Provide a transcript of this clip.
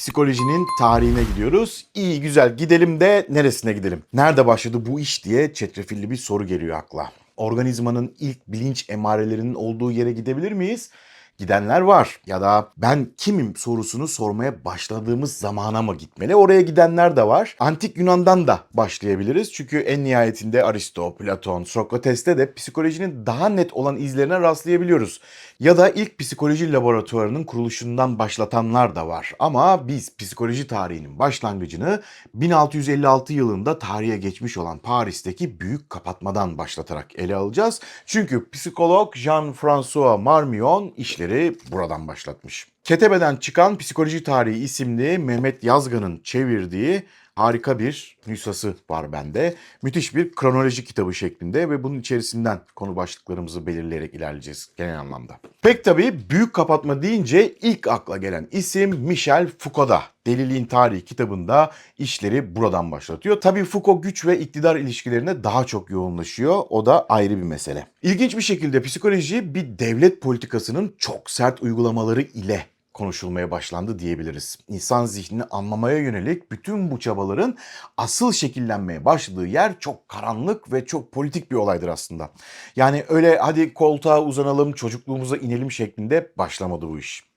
psikolojinin tarihine gidiyoruz. İyi güzel gidelim de neresine gidelim? Nerede başladı bu iş diye çetrefilli bir soru geliyor akla. Organizmanın ilk bilinç emarelerinin olduğu yere gidebilir miyiz? Gidenler var ya da ben kimim sorusunu sormaya başladığımız zamana mı gitmeli? Oraya gidenler de var. Antik Yunan'dan da başlayabiliriz. Çünkü en nihayetinde Aristo, Platon, Sokrates'te de psikolojinin daha net olan izlerine rastlayabiliyoruz. Ya da ilk psikoloji laboratuvarının kuruluşundan başlatanlar da var. Ama biz psikoloji tarihinin başlangıcını 1656 yılında tarihe geçmiş olan Paris'teki büyük kapatmadan başlatarak ele alacağız. Çünkü psikolog Jean-François Marmion işleri buradan başlatmış. Ketebeden çıkan Psikoloji Tarihi isimli Mehmet Yazgan'ın çevirdiği harika bir nüshası var bende. Müthiş bir kronoloji kitabı şeklinde ve bunun içerisinden konu başlıklarımızı belirleyerek ilerleyeceğiz genel anlamda. Pek tabii büyük kapatma deyince ilk akla gelen isim Michel Foucault'da. Deliliğin Tarihi kitabında işleri buradan başlatıyor. Tabii Foucault güç ve iktidar ilişkilerine daha çok yoğunlaşıyor. O da ayrı bir mesele. İlginç bir şekilde psikoloji bir devlet politikasının çok sert uygulamaları ile konuşulmaya başlandı diyebiliriz. İnsan zihnini anlamaya yönelik bütün bu çabaların asıl şekillenmeye başladığı yer çok karanlık ve çok politik bir olaydır aslında. Yani öyle hadi koltuğa uzanalım, çocukluğumuza inelim şeklinde başlamadı bu iş.